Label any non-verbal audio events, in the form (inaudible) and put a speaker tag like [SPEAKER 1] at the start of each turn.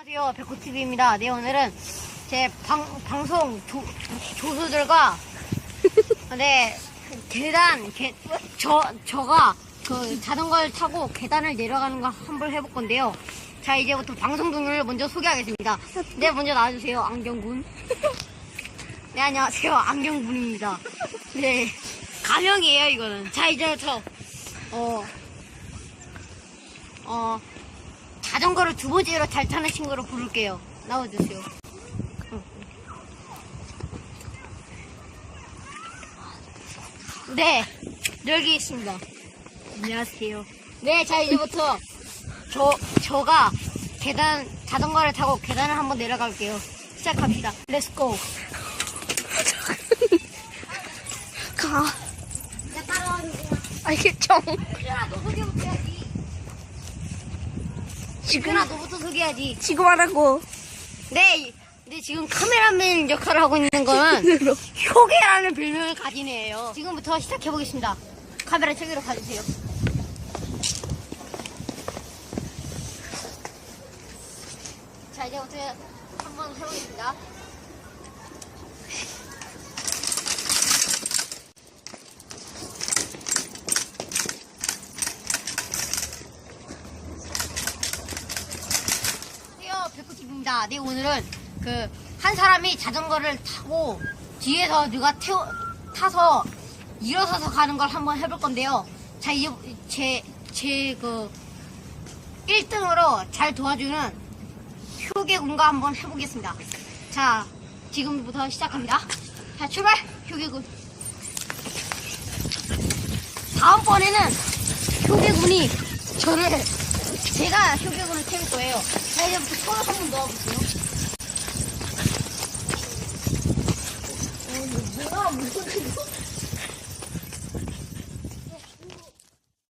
[SPEAKER 1] 안녕하세요. 백호TV입니다. 네, 오늘은 제 방, 방송 조, 조수들과, (laughs) 네, 계단, 계, 저, 저가 그 자전거를 타고 계단을 내려가는 거 한번 해볼 건데요. 자, 이제부터 방송 동료를 먼저 소개하겠습니다. 네, 먼저 나와주세요. 안경군. 네, 안녕하세요. 안경군입니다. 네, 가명이에요, 이거는. 자, 이제부터, 어, 어, 자전거를 두 번째로 잘 타는 친구로 부를게요. 나와주세요. 네, 여기 있습니다. 안녕하세요. 네, 자, 이제부터 저, 저가 계단, 자전거를 타고 계단을 한번 내려갈게요. 시작합시다. 렛츠고.
[SPEAKER 2] 가. 알겠죠?
[SPEAKER 1] 유준아, 너 해야 지.
[SPEAKER 2] 지금,
[SPEAKER 1] 유준아, 너부터 소개해야지.
[SPEAKER 2] 지금 하라고.
[SPEAKER 1] 네, 근데 지금 카메라맨 역할을 하고 있는 거는. (laughs) 효계라는 별명을 가진 애예요. 지금부터 시작해 보겠습니다. 카메라 저기로 가주세요. 자, 이제부터 한번 해보겠습니다. 안녕하세요, 백구TV입니다. 네, 오늘은 그 한 사람이 자전거를 타고 뒤에서 누가 태워, 타서 일어서서 가는 걸 한번 해볼 건데요. 자, 이제 제, 제 그 1등으로 잘 도와주는 효계군과 한번 해보겠습니다. 자, 지금부터 시작합니다. 자, 출발! 효계군. 다음번에는 효계군이 저를, 제가 효계군을 태울 거예요. 자, 이제부터 손을 한번 넣어보세요.